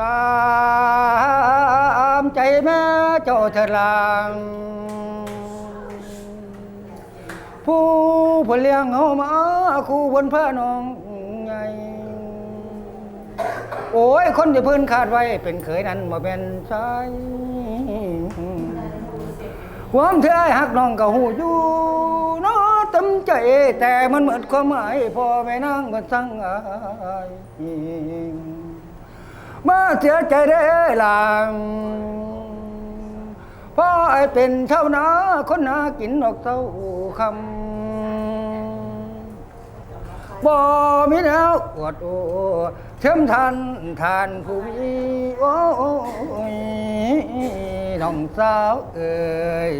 ตามใจแม่เจ้าเถิดลาง ผู้ผลเลี้ยงเฮามาคู่บนพระนองใหญ่โอ้ย คนที่เพื้นคาดไว้ เป็นเขยนั้นมาเป็นใจความเธอหักน้องก็หูอยู่นาะเต็มใจ แต่มันเหมือนความหมายพ่อแม่นางก็สั่งอาย มาเสียใจได้หลังพ่อไอเป็นชาวนาคนหากินออกเต้าคำบ่มีแนวอวดโอ้เชื่อมทันทานผู้มีโอ้ยน้องสาวเอ้ย